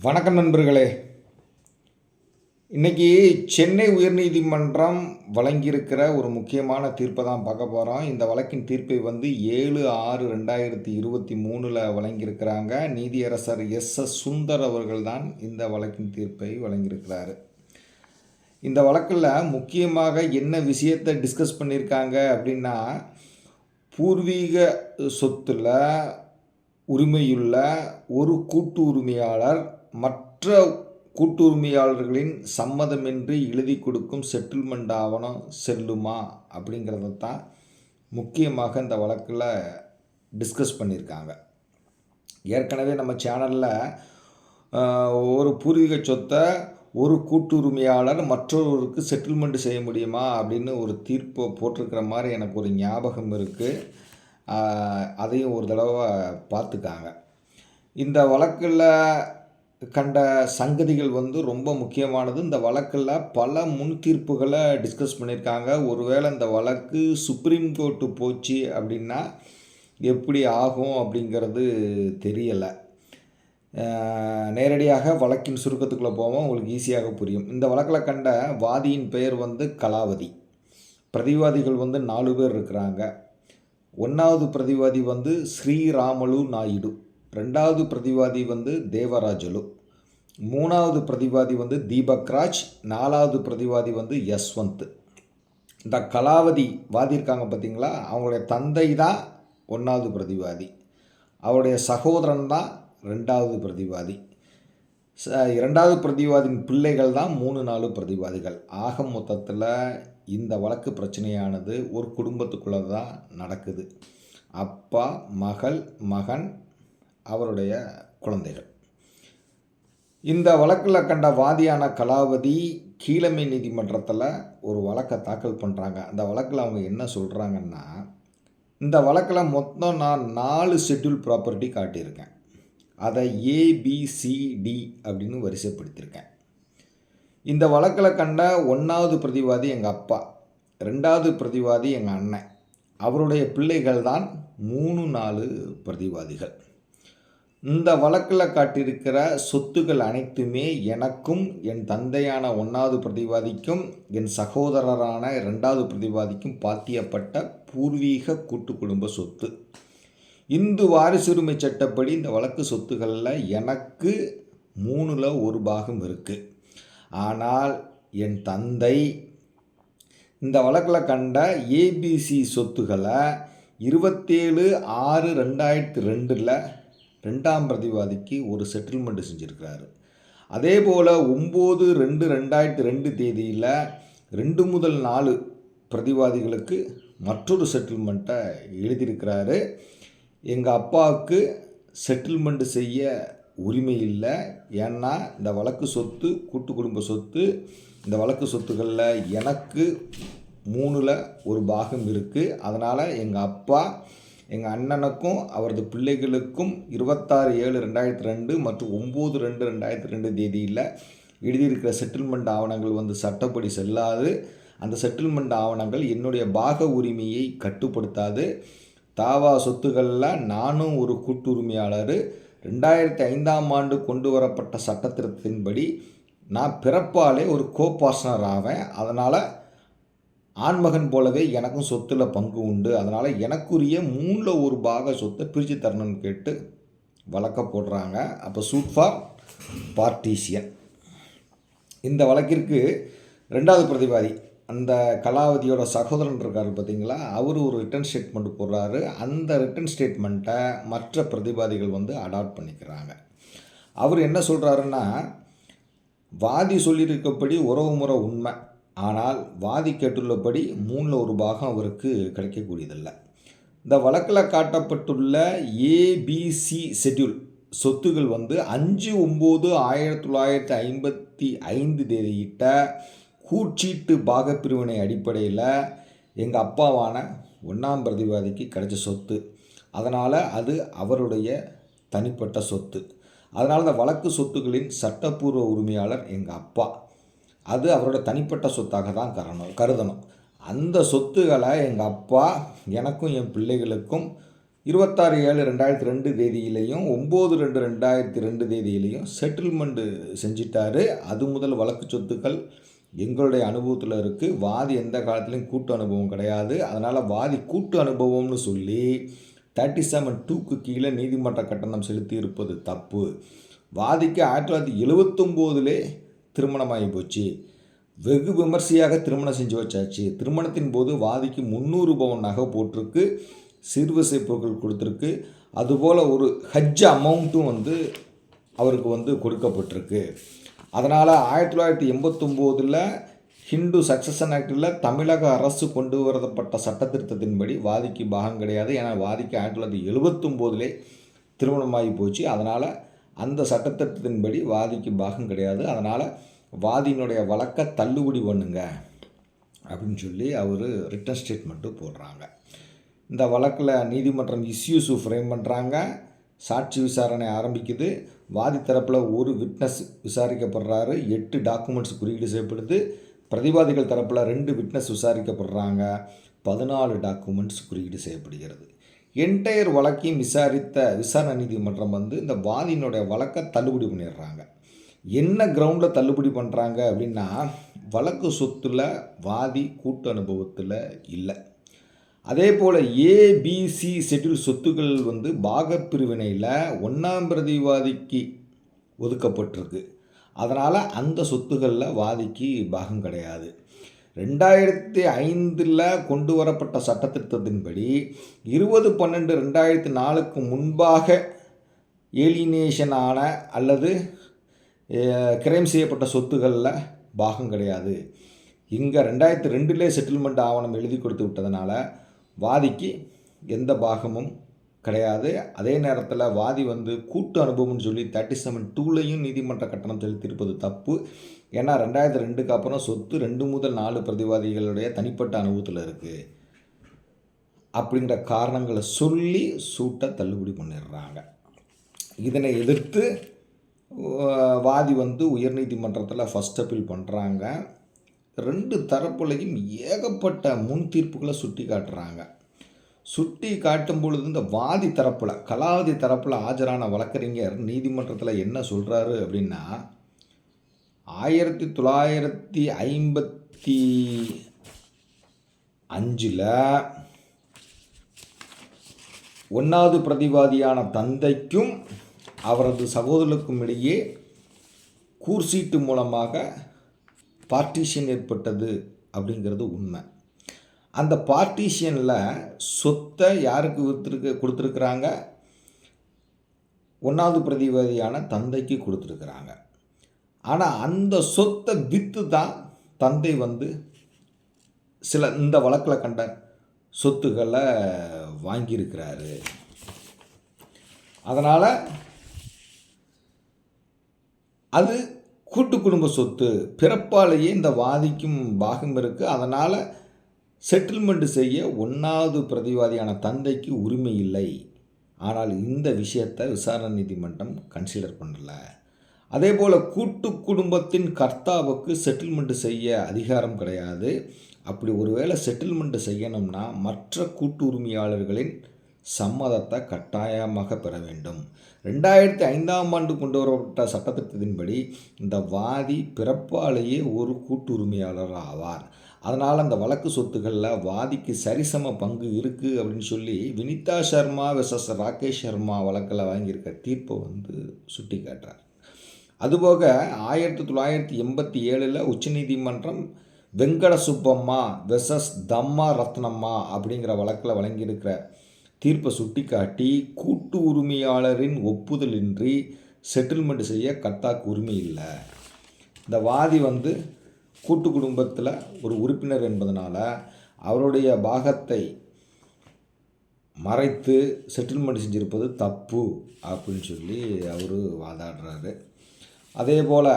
வணக்கம் நண்பர்களே. இன்றைக்கி சென்னை உயர்நீதிமன்றம் வழங்கியிருக்கிற ஒரு முக்கியமான தீர்ப்பை தான் பார்க்க போகிறோம் இந்த வழக்கின் தீர்ப்பை வந்து ஏழு ஆறு ரெண்டாயிரத்தி இருபத்தி மூணில் வழங்கியிருக்கிறாங்க. நீதியரசர் எஸ். எஸ். சுந்தர் அவர்கள் தான் இந்த வழக்கின் தீர்ப்பை வழங்கியிருக்கிறாரு. இந்த வழக்கில் முக்கியமாக என்ன விஷயத்தை டிஸ்கஸ் பண்ணியிருக்காங்க அப்படின்னா பூர்வீக சொத்துல உரிமையுள்ள ஒரு கூட்டு உரிமையாளர் மற்ற கூட்டுரிமையாளர்களின் சம்மதமின்றி எழுதி கொடுக்கும் செட்டில்மெண்ட் ஆவணம் செல்லுமா அப்படிங்கிறத தான் முக்கியமாக இந்த வழக்கில் டிஸ்கஸ் பண்ணியிருக்காங்க. ஏற்கனவே நம்ம சேனலில் ஒரு பூர்வீக சொத்தை ஒரு கூட்டுரிமையாளர் மற்றொருவருக்கு செட்டில்மெண்ட் செய்ய முடியுமா அப்படின்னு ஒரு தீர்ப்பை போட்டிருக்கிற மாதிரி எனக்கு ஒரு ஞாபகம் இருக்குது அதையும் ஒரு தடவை பார்த்துக்காங்க. இந்த வழக்கில் கண்ட சங்கதிகள் வந்து ரொம்ப முக்கியமானது. இந்த வழக்கில் பல முன் தீர்ப்புகளை டிஸ்கஸ் பண்ணியிருக்காங்க ஒருவேளை இந்த வழக்கு சுப்ரீம் கோர்ட்டு போச்சு அப்படின்னா எப்படி ஆகும் அப்படிங்கிறது தெரியலை. நேரடியாக வழக்கின் சுருக்கத்துக்குள்ளே போவோம். உங்களுக்கு ஈஸியாக புரியும். இந்த வழக்கில் கண்ட வாதியின் பெயர் வந்து கலாவதி. பிரதிவாதிகள் வந்து நாலு பேர் இருக்கிறாங்க. ஒன்றாவது பிரதிவாதி வந்து ஸ்ரீராமலு நாயுடு. ரெண்டாவது பிரதிவாதி வந்து தேவராஜலு. மூணாவது பிரதிவாதி வந்து தீபக்ராஜ். நாலாவது பிரதிவாதி வந்து யஸ்வந்த். இந்த கலாவதி வாதி இருக்காங்க பார்த்தீங்களா? அவங்களுடைய தந்தை தான் ஒன்றாவது பிரதிவாதி. அவருடைய சகோதரன் தான் ரெண்டாவது பிரதிவாதி. ச இரண்டாவது பிரதிவாதியின் பிள்ளைகள் தான் மூணு நாலு பிரதிவாதிகள். ஆக மொத்தத்தில் இந்த வழக்கு பிரச்சனையானது ஒரு குடும்பத்துக்குள்ளே தான் நடக்குது. அப்பா மகள் மகன் அவருடைய குழந்தைகள். இந்த வழக்கில் கண்ட வாதியான கலாவதி கீழமை நீதிமன்றத்தில் ஒரு வழக்கை தாக்கல் பண்ணுறாங்க அந்த வழக்கில் அவங்க என்ன சொல்கிறாங்கன்னா இந்த வழக்கில் மொத்தம் நான் நாலு ஷெட்யூல் ப்ராப்பர்ட்டி காட்டியிருக்கேன். அதை ஏபிசிடி அப்படின்னு வரிசைப்படுத்தியிருக்கேன். இந்த வழக்கில் கண்ட ஒன்றாவது பிரதிவாதி எங்கள் அப்பா ரெண்டாவது பிரதிவாதி எங்கள் அண்ணன். அவருடைய பிள்ளைகள் தான் மூணு நாலு பிரதிவாதிகள். இந்த வழக்கில் காட்டியிருக்கிற சொத்துக்கள் அனைத்துமே எனக்கும் என் தந்தையான ஒன்றாவது பிரதிவாதிக்கும் என் சகோதரரான ரெண்டாவது பிரதிவாதிக்கும் பாத்தியப்பட்ட பூர்வீக கூட்டு குடும்ப சொத்து. இந்து வாரிசுரிமை சட்டப்படி இந்த வழக்கு சொத்துக்களில் எனக்கு மூணில் ஒரு பாகம் இருக்குது ஆனால் என் தந்தை இந்த வழக்கில் கண்ட ஏபிசி சொத்துக்களை இருபத்தேழு ஆறு ரெண்டாயிரத்தி ரெண்டில் ரெண்டாம் பிரதிவாதிக்கு ஒரு செட்டில்மெண்ட் செஞ்சுருக்கிறாரு. அதே போல் ஒம்பது ரெண்டு ரெண்டாயிரத்தி ரெண்டு தேதியில் ரெண்டு முதல் நாலு பிரதிவாதிகளுக்கு மற்றொரு செட்டில்மெண்ட்டை எழுதியிருக்கிறாரு. எங்கள் அப்பாவுக்கு செட்டில்மெண்ட் செய்ய உரிமை இல்லை. ஏன்னா இந்த வழக்கு சொத்து கூட்டு குடும்ப சொத்து இந்த வழக்கு சொத்துக்களில் எனக்கு மூணில் ஒரு பாகம் இருக்குது அதனால் எங்கள் அப்பா எங்கள் அண்ணனுக்கும் அவரது பிள்ளைகளுக்கும் இருபத்தாறு ஏழு ரெண்டாயிரத்தி ரெண்டு மற்றும் ஒம்பது ரெண்டு ரெண்டாயிரத்தி ரெண்டு தேதியில் எழுதியிருக்கிற செட்டில்மெண்ட் ஆவணங்கள் வந்து சட்டப்படி செல்லாது. அந்த செட்டில்மெண்ட் ஆவணங்கள் என்னுடைய பாக உரிமையை கட்டுப்படுத்தாது. தாவா சொத்துக்களில் நானும் ஒரு கூட்டுரிமையாளர். ரெண்டாயிரத்தி ஐந்தாம் ஆண்டு கொண்டு வரப்பட்ட சட்டத்திருத்தத்தின்படி நான் பிறப்பாலே ஒரு கோபார்ட்னர் ஆவேன். அதனால் ஆண்மகன் போலவே எனக்கும் சொத்தில் பங்கு உண்டு. அதனால் எனக்குரிய மூணில் ஒரு பாக சொத்தை பிரித்து தரணும்னு கேட்டு வழக்க போடுறாங்க. அப்போ சூட் ஃபார் பார்ட்டீசியன் இந்த வழக்கிற்கு ரெண்டாவது பிரதிவாதி அந்த கலாவதியோட சகோதரன் இருக்கார் பார்த்தீங்களா அவர் ஒரு ரிட்டன் ஸ்டேட்மெண்ட் போடுறாரு. அந்த ரிட்டன் ஸ்டேட்மெண்ட்டை மற்ற பிரதிவாதிகள் வந்து அடாப்ட் பண்ணிக்கிறாங்க. அவர் என்ன சொல்கிறாருன்னா வாதி சொல்லியிருக்கப்படி உறவு முறை உண்மை. ஆனால் வாதி கேட்டுள்ளபடி மூணில் ஒரு பாகம் அவருக்கு கிடைக்கக்கூடியதில்லை. இந்த வழக்கில் காட்டப்பட்டுள்ள ஏபிசி ஷெட்யூல் சொத்துகள் வந்து அஞ்சு ஒம்பது ஆயிரத்தி தொள்ளாயிரத்தி ஐம்பத்தி ஐந்து தேதியிட்ட கூட்சீட்டு பாகப்பிரிவினை அடிப்படையில் எங்கள் அப்பாவான ஒன்றாம் பிரதிவாதிக்கு கிடைச்ச சொத்து. அதனால் அது அவருடைய தனிப்பட்ட சொத்து. அதனால் இந்த வழக்கு சொத்துக்களின் சட்டப்பூர்வ உரிமையாளர் எங்கள் அப்பா. அது அவரோட தனிப்பட்ட சொத்தாக தான் கரணும் கருதணும். அந்த சொத்துக்களை எங்கள் அப்பா எனக்கும் என் பிள்ளைகளுக்கும் இருபத்தாறு ஏழு ரெண்டாயிரத்தி ரெண்டு தேதியிலையும் ஒம்பது ரெண்டு ரெண்டாயிரத்தி ரெண்டு தேதியிலையும் செட்டில்மெண்ட்டு செஞ்சிட்டாரு. அது முதல் வழக்கு சொத்துக்கள் எங்களுடைய அனுபவத்தில் இருக்குது வாதி எந்த காலத்துலேயும் கூட்டு அனுபவம் கிடையாது. அதனால் வாதி கூட்டு அனுபவம்னு சொல்லி தேர்ட்டி செவன் டூக்கு கீழே நீதிமன்ற கட்டணம் செலுத்தி இருப்பது தப்பு. வாதிக்கு ஆயிரத்தி தொள்ளாயிரத்தி எழுவத்தொம்போதிலே திருமணமாகி போச்சு. வெகு விமர்சையாக திருமணம் செஞ்சு வச்சாச்சு. திருமணத்தின் போது வாதிக்கு முந்நூறு பவுன் நகை போட்டிருக்கு. சிறுவசை பொருட்கள் கொடுத்துருக்கு. அதுபோல் ஒரு ஹஜ் அமௌண்ட்டும் வந்து அவருக்கு வந்து கொடுக்கப்பட்டிருக்கு. அதனால் ஆயிரத்தி தொள்ளாயிரத்தி எண்பத்தொம்போதில் ஹிந்து சக்சஷன் ஆக்டில் தமிழக அரசு கொண்டு வரப்பட்ட சட்டத்திருத்தத்தின்படி வாதிக்கு பாகம் கிடையாது. ஏன்னா வாதிக்கு ஆயிரத்தி தொள்ளாயிரத்தி எழுபத்தொம்போதிலே திருமணமாகி போச்சு. அதனால் அந்த சட்டத்திட்டத்தின்படி வாதிக்கு பாகம் கிடையாது. அதனால் வாதியினுடைய வழக்கை தள்ளுபடி பண்ணுங்க அப்படின்னு சொல்லி அவர் ரிட்டன் ஸ்டேட்மெண்ட்டு போடுறாங்க. இந்த வழக்கில் நீதிமன்றம் இஸ்யூஸு ஃப்ரேம் பண்ணுறாங்க சாட்சி விசாரணை ஆரம்பிக்குது. வாதி தரப்பில் ஒரு விட்னஸ் விசாரிக்கப்படுறாரு. எட்டு டாக்குமெண்ட்ஸ் குறியீடு செய்யப்படுது. பிரதிவாதிகள் தரப்பில் ரெண்டு விட்னஸ் விசாரிக்கப்படுறாங்க. பதினாலு டாக்குமெண்ட்ஸ் குறியீடு செய்யப்படுகிறது. என்டையர் வழக்கையும் விசாரித்த விசாரணை நீதிமன்றம் வந்து இந்த வாதியினுடைய வழக்கை தள்ளுபடி பண்ணிடுறாங்க. என்ன கிரவுண்டில் தள்ளுபடி பண்ணுறாங்க அப்படின்னா வழக்கு சொத்தில் வாதி கூட்டு அனுபவத்தில் இல்லை. அதே போல் ஏபிசி செட்டில் சொத்துக்கள் வந்து பாகப்பிரிவினையில் ஒன்றாம் பிரதிவாதிக்கு ஒதுக்கப்பட்டிருக்கு. அதனால் அந்த சொத்துக்களில் வாதிக்கு பாகம் கிடையாது. ரெண்டாயிரத்தி ஐந்தில் கொண்டு வரப்பட்ட சட்டத்திட்டத்தின்படி இருபது பன்னெண்டு ரெண்டாயிரத்தி நாலுக்கு முன்பாக ஏலினேஷன் ஆன அல்லது கிரைம் செய்யப்பட்ட சொத்துக்களில் பாகம் கிடையாது. இங்கே ரெண்டாயிரத்தி ரெண்டுலே செட்டில்மெண்ட் ஆவணம் எழுதி கொடுத்து விட்டதுனால வாதிக்கு எந்த பாகமும் கிடையாது. அதே நேரத்தில் வாதி வந்து கூட்டு அனுபவம்னு சொல்லி தேர்ட்டி செவன் டூலையும் நீதிமன்ற கட்டணம் செலுத்தியிருப்பது தப்பு. ஏன்னா ரெண்டாயிரத்தி ரெண்டுக்கு அப்புறம் சொத்து ரெண்டு முதல் நாலு பிரதிவாதிகளுடைய தனிப்பட்ட அனுபவத்தில் இருக்குது அப்படிங்கிற காரணங்களை சொல்லி சூட்டை தள்ளுபடி பண்ணிடுறாங்க. இதனை எதிர்த்து வாதி வந்து உயர்நீதிமன்றத்தில் ஃபஸ்ட் அப்பீல் பண்ணுறாங்க ரெண்டு தரப்புலையும் ஏகப்பட்ட முன் தீர்ப்புகளை சுட்டி காட்டுறாங்க. சுட்டி காட்டும் பொழுது இந்த வாதி தரப்பில் கலாவதி தரப்பில் ஆஜரான வழக்கறிஞர் நீதிமன்றத்தில் என்ன சொல்கிறாரு அப்படின்னா ஆயிரத்தி தொள்ளாயிரத்தி ஐம்பத்தி அஞ்சில் ஒன்றாவது பிரதிவாதியான தந்தைக்கும் அவரது சகோதரருக்கும் இடையே கூர்சீட்டு மூலமாக பார்ட்டிஷன் ஏற்பட்டது அப்படிங்கிறது உண்மை. அந்த பார்ட்டிஷியனில் சொத்தை யாருக்கு விற்றுருக்கு கொடுத்துருக்குறாங்க? ஒன்றாவது பிரதிவாதியான தந்தைக்கு கொடுத்துருக்குறாங்க. ஆனால் அந்த சொத்தை விற்று தான் தந்தை வந்து சில இந்த வழக்கில் கண்ட சொத்துக்களை வாங்கியிருக்கிறாரு. அதனால் அது கூட்டு குடும்ப சொத்து பிறப்பாலேயே இந்த வாதிக்கும் பாகம் இருக்குது அதனால் செட்டில்மெண்ட் செய்ய ஒன்றாவது பிரதிவாதியான தந்தைக்கு உரிமை இல்லை. ஆனால் இந்த விஷயத்தை விசாரணை நீதிமன்றம் கன்சிடர் பண்ணல. அதே போல் கூட்டு குடும்பத்தின் கர்த்தாவுக்கு செட்டில்மெண்ட் செய்ய அதிகாரம் கிடையாது. அப்படி ஒருவேளை செட்டில்மெண்ட் செய்யணும்னா மற்ற கூட்டு உரிமையாளர்களின் சம்மதத்தை கட்டாயமாக பெற வேண்டும். ரெண்டாயிரத்தி ஐந்தாம் ஆண்டு கொண்டு வரப்பட்ட சட்டத்திட்டத்தின்படி இந்த வாதி பிறப்பாலேயே ஒரு கூட்டு உரிமையாளர் ஆவார். அதனால் அந்த வழக்கு சொத்துக்களில் வாதிக்கு சரிசம பங்கு இருக்குது அப்படின்னு சொல்லி வினிதா சர்மா விசஸ் ராகேஷ் சர்மா வழக்கில் வாங்கியிருக்க தீர்ப்பை வந்து சுட்டி காட்டுறார் அதுபோக ஆயிரத்தி தொள்ளாயிரத்தி எண்பத்தி ஏழில் உச்சநீதிமன்றம் வெங்கட சுப்பம்மா வெசஸ் தம்மா ரத்னம்மா அப்படிங்கிற வழக்கில் வழங்கியிருக்கிற தீர்ப்பை சுட்டிக்காட்டி கூட்டு உரிமையாளரின் ஒப்புதலின்றி செட்டில்மெண்ட் செய்ய கர்த்தாக்கு உரிமை இல்லை. இந்த வாதி வந்து கூட்டு குடும்பத்தில் ஒரு உறுப்பினர் என்பதனால் அவருடைய பாகத்தை மறைத்து செட்டில்மெண்ட் செஞ்சுருப்பது தப்பு அப்படின்னு சொல்லி அவர் வாதாடுறாரு. அதே போல்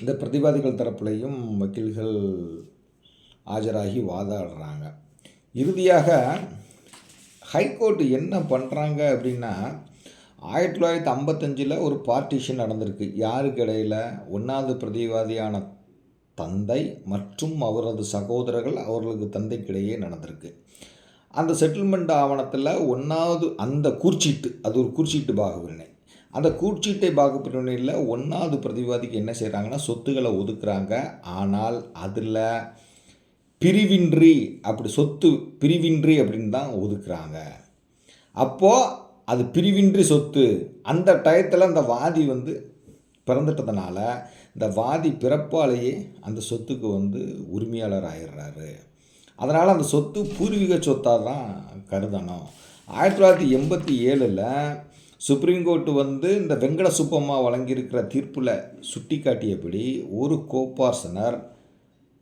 இந்த பிரதிவாதிகள் தரப்புலையும் வக்கீல்கள் ஆஜராகி வாதாடுறாங்க. இறுதியாக ஹைகோர்ட்டு என்ன பண்ணுறாங்க அப்படின்னா ஆயிரத்தி தொள்ளாயிரத்தி ஐம்பத்தஞ்சில் ஒரு பார்ட்டிஷன் நடந்திருக்கு. யாருக்கு இடையில்? ஒன்றாவது பிரதிவாதியான தந்தை மற்றும் அவரது சகோதரர்கள் அவர்களுக்கு தந்தைக்கிடையே நடந்திருக்கு. அந்த செட்டில்மெண்ட் ஆவணத்தில் ஒன்றாவது அந்த குறிச்சீட்டு அது ஒரு குறிச்சீட்டு பாகுபிரிவினை அந்த கூர்ச்சீட்டை பாகுபிரிவினையில் ஒன்றாவது பிரதிவாதிக்கு என்ன செய்கிறாங்கன்னா சொத்துக்களை ஒதுக்குறாங்க. ஆனால் அதில் பிரிவின்றி அப்படி சொத்து பிரிவின்றி அப்படின்னு தான் ஒதுக்குறாங்க. அப்போது அது பிரிவின்றி சொத்து. அந்த டயத்தில் அந்த வாதி வந்து பிறந்துட்டதுனால இந்த வாதி பிறப்பாலேயே அந்த சொத்துக்கு வந்து உரிமையாளர் ஆயிடுறாரு. அதனால் அந்த சொத்து பூர்வீக சொத்தாக தான் கருதணும். ஆயிரத்தி தொள்ளாயிரத்தி எண்பத்தி ஏழில் சுப்ரீம் கோர்ட்டு வந்து இந்த வெங்கட சுப்பம்மா வழங்கியிருக்கிற தீர்ப்பில் சுட்டி காட்டியபடி ஒரு கோப்பார்சனர்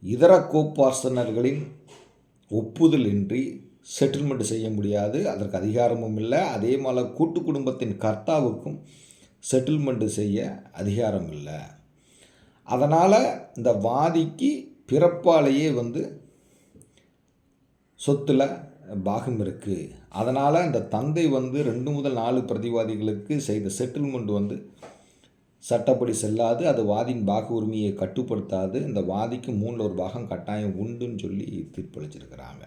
இதர கோப்பார்சனர்களின் ஒப்புதல் இன்றி செட்டில்மெண்ட் செய்ய முடியாது. அதற்கு அதிகாரமும் இல்லை. அதே மாதிரி கூட்டு குடும்பத்தின் கர்த்தாவுக்கும் செட்டில்மெண்ட் செய்ய அதிகாரம் இல்லை. அதனால் இந்த வாதிக்கு பிறப்பாலேயே வந்து சொத்தில் பாகம் இருக்குது அதனால் இந்த தந்தை வந்து ரெண்டு முதல் நாலு பிரதிவாதிகளுக்கு செய்த செட்டில்மெண்ட் வந்து சட்டப்படி செல்லாது. அது வாதியின் பாக உரிமையை கட்டுப்படுத்தாது. இந்த வாதிக்கு மூணில் ஒரு பாகம் கட்டாயம் உண்டுன்னு சொல்லி தீர்ப்பளிச்சிருக்கிறாங்க.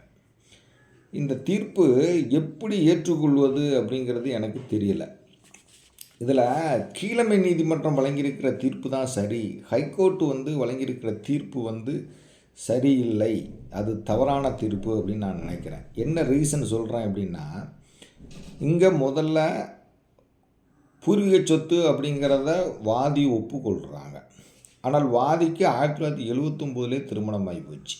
இந்த தீர்ப்பு எப்படி ஏற்றுக்கொள்வது அப்படிங்கிறது எனக்கு தெரியலை. இதில் கீழமை நீதிமன்றம் வழங்கியிருக்கிற தீர்ப்பு தான் சரி. ஹைகோர்ட்டு வந்து வழங்கியிருக்கிற தீர்ப்பு வந்து சரியில்லை அது தவறான தீர்ப்பு அப்படின்னு நான் நினைக்கிறேன். என்ன ரீசன் சொல்கிறேன் அப்படின்னா இங்கே முதல்ல பூர்வீக சொத்து அப்படிங்கிறத வாதி ஒப்புக்கொள்கிறாங்க ஆனால் வாதிக்கு ஆயிரத்தி தொள்ளாயிரத்தி எழுவத்தொம்போதுலேயே திருமணம் ஆகி போச்சு.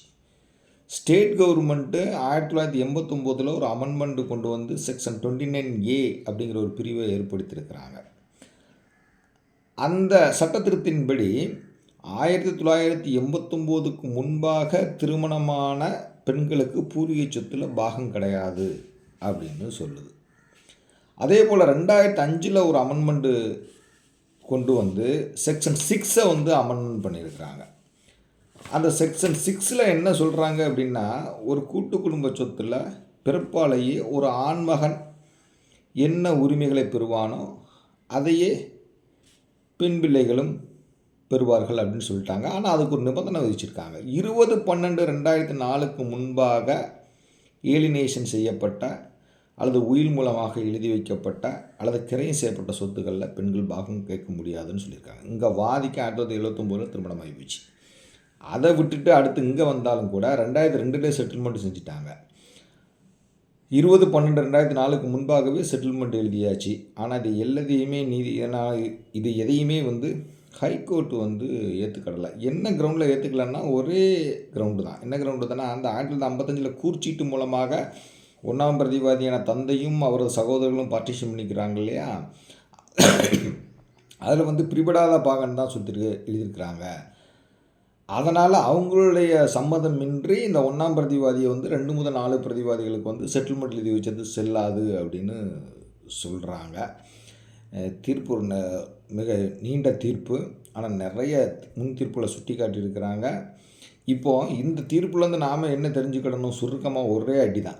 ஸ்டேட் கவர்மெண்ட்டு ஆயிரத்தி தொள்ளாயிரத்தி எண்பத்தொம்போதில் ஒரு அமெண்ட்மெண்ட் கொண்டு வந்து செக்ஷன் டுவெண்ட்டி நைன் ஏ அப்படிங்கிற ஒரு பிரிவை ஏற்படுத்தியிருக்கிறாங்க. அந்த சட்டத்திருத்தின்படி ஆயிரத்தி தொள்ளாயிரத்தி எண்பத்தொம்போதுக்கு முன்பாக திருமணமான பெண்களுக்கு பூர்வீக சொத்தில் பாகம் கிடையாது அப்படின்னு சொல்லுது. அதே போல் ரெண்டாயிரத்தி அஞ்சில் ஒரு அமெண்ட்மெண்ட்டு கொண்டு வந்து செக்ஷன் சிக்ஸை வந்து அமெண்ட்மெண்ட் பண்ணியிருக்கிறாங்க அந்த செக்ஷன் சிக்ஸில் என்ன சொல்கிறாங்க அப்படின்னா ஒரு கூட்டு குடும்ப சொத்தில் பிறப்பாலேயே ஒரு ஆண்மகன் என்ன உரிமைகளை பெறுவானோ அதையே பெண் பிள்ளைகளும் பெறுவார்கள் அப்படின்னு சொல்லிட்டாங்க. ஆனால் அதுக்கு ஒரு நிபந்தனை விதிச்சிருக்காங்க. இருபது பன்னெண்டு ரெண்டாயிரத்தி நாலுக்கு முன்பாக ஏலினேஷன் செய்யப்பட்ட அல்லது உயிர் மூலமாக எழுதி வைக்கப்பட்ட அல்லது கிரையம் செய்யப்பட்ட சொத்துக்களில் பெண்கள் பாகம் கேட்க முடியாதுன்னு சொல்லியிருக்காங்க. இங்கே வாதிக்கு ஆயிரத்தி தொள்ளாயிரத்தி எழுபத்தொம்போதில் திருமணம் ஆகி போச்சு. அதை விட்டுட்டு அடுத்து இங்கே வந்தாலும் கூட ரெண்டாயிரத்தி ரெண்டுலேயே செட்டில்மெண்ட் செஞ்சுட்டாங்க. இருபது பன்னெண்டு ரெண்டாயிரத்தி நாலுக்கு முன்பாகவே செட்டில்மெண்ட் எழுதியாச்சு. ஆனால் இது எல்லாத்தையுமே நீதி நான் இது எதையுமே வந்து ஹைகோர்ட் வந்து ஏற்றுக்கடலை என்ன கிரவுண்டில் ஏற்றுக்கலன்னா ஒரே கிரவுண்டு தான். என்ன கிரவுண்டு தானே அந்த ஆயிரத்தி தொள்ளாயிரத்தி ஐம்பத்தஞ்சில் கூர்ச்சீட்டு மூலமாக ஒன்றாம் பிரதிவாதியான தந்தையும் அவரது சகோதரர்களும் பார்ட்டிஷன் பண்ணிக்கிறாங்க இல்லையா? அதில் வந்து பிரிபடாத பாகன் தான் சுற்றிருக்கு எழுதியிருக்கிறாங்க. அதனால் அவங்களுடைய சம்மதமின்றி இந்த ஒன்றாம் பிரதிவாதியை வந்து ரெண்டு முதல் நாலு பிரதிவாதிகளுக்கு வந்து செட்டில்மெண்ட் எழுதி வச்சது செல்லாது அப்படின்னு சொல்கிறாங்க தீர்ப்பு மிக நீண்ட தீர்ப்பு. ஆனால் நிறைய முன் தீர்ப்பில் சுட்டி காட்டியிருக்கிறாங்க இப்போது இந்த தீர்ப்புலேருந்து நாம் என்ன தெரிஞ்சுக்கிடணும் சுருக்கமாக ஒரே அடி தான்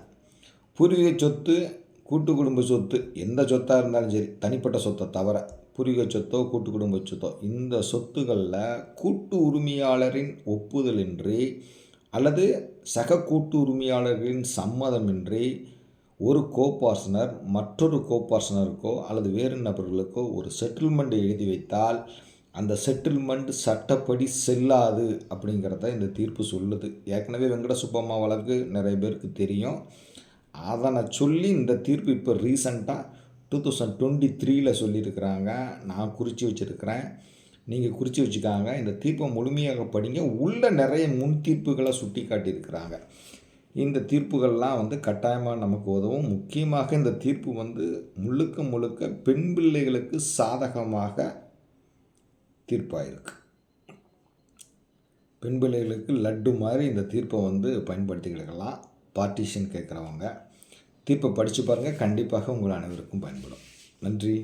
பூர்வீக சொத்து கூட்டு குடும்ப சொத்து எந்த சொத்தாக இருந்தாலும் சரி தனிப்பட்ட சொத்தை தவிர பூர்வீக சொத்தோ கூட்டு குடும்ப சொத்தோ இந்த சொத்துக்களில் கூட்டு உரிமையாளரின் ஒப்புதலின்றி அல்லது சக கூட்டு உரிமையாளர்களின் சம்மதமின்றி ஒரு கோபார்சனர் மற்றொரு கோபார்சனருக்கோ அல்லது வேறு நபர்களுக்கோ ஒரு செட்டில்மெண்ட்டை எழுதி வைத்தால் அந்த செட்டில்மெண்ட் சட்டப்படி செல்லாது அப்படிங்கிறத இந்த தீர்ப்பு சொல்லுது. ஏற்கனவே வெங்கட சுப்பம்மா வழக்கு நிறைய பேருக்கு தெரியும். அதனை சொல்லி இந்த தீர்ப்பு இப்போ ரீசண்டாக டூ தௌசண்ட் டுவெண்ட்டி த்ரீயில் சொல்லியிருக்கிறாங்க. நான் குறித்து வச்சுருக்கிறேன். நீங்கள் குறித்து வச்சுக்காங்க. இந்த தீர்ப்பை முழுமையாக படிங்க. உள்ள நிறைய முன் தீர்ப்புகளை சுட்டி காட்டியிருக்கிறாங்க இந்த தீர்ப்புகள்லாம் வந்து கட்டாயமாக நமக்கு உதவும். முக்கியமாக இந்த தீர்ப்பு வந்து முழுக்க முழுக்க பெண் பிள்ளைகளுக்கு சாதகமாக தீர்ப்பாயிருக்கு. பெண் பிள்ளைகளுக்கு லட்டு மாதிரி இந்த தீர்ப்பை வந்து பயன்படுத்திக்கிடலாம். பார்ட்டிஷன் கேட்குறவங்க. தீர்ப்பை படித்து பாருங்கள் கண்டிப்பாக உங்கள் அனைவருக்கும் பயன்படும். நன்றி.